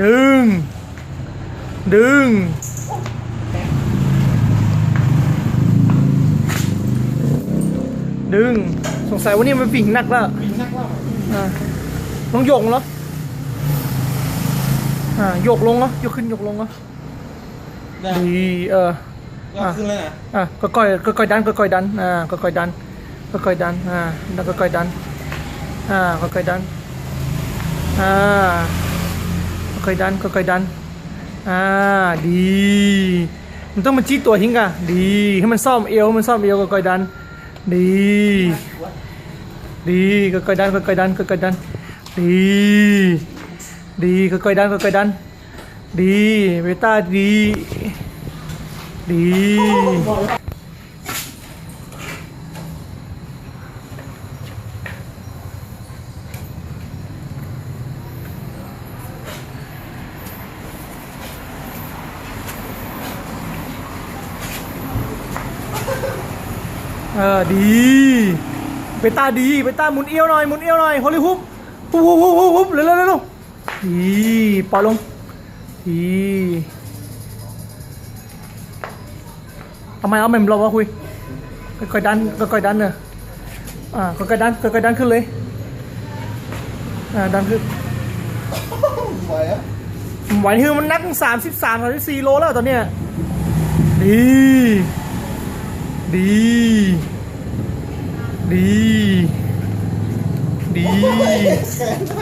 ดึง ดึง ดึง สงสัยวันนี้มันปิ่งหนักแล้ววิ่งนักว่าอ่าลองโยกเหรอ อ่าโยกลงเหรอโยกขึ้นโยกลงเหรอได้ดีเออยอดขึ้นเลยนะอะก็ค่อยก็ค่อยดันก็ค่อยดัน อ่าก็ค่อยดันก็ค่อยดัน อ่าแล้วก็ค่อยดัน อ่าก็ค่อยดัน อ่าก็ค่อยดันก็ค่อยดัน อ่า ดี มันต้องมาจี้ตัวหิงกะดี ให้มันซ่อมเอว มันซ่อมเอวก็ค่อยดัน ดี ดีก็ค่อยดันก็ค่อยดันก็ค่อยดัน ดี ดีก็ค่อยดันก็ค่อยดัน ดี เบต้าดี ดี เออดีเบต้าดีเบต้าหมุนเอี้ยวหน่อยหมุนเอี้ยวหน่อยฮอลลีฮุบฮุบฮุบฮุบฮุบฮุบเร็วเร็วเร็วเร็วดีปล่อยลงดีทำไมเอาแม่มเราวะคุยค่อยๆดันค่อยๆดันเนอะอ่าค่อยๆดันค่อยๆดันขึ้นเลยอ่าดันขึ้นไหวอะไหวคือมันนักสามสิบสามสามสิบสี่โลแล้วตอนเนี้ยดี ดี ดี ดีแขนไป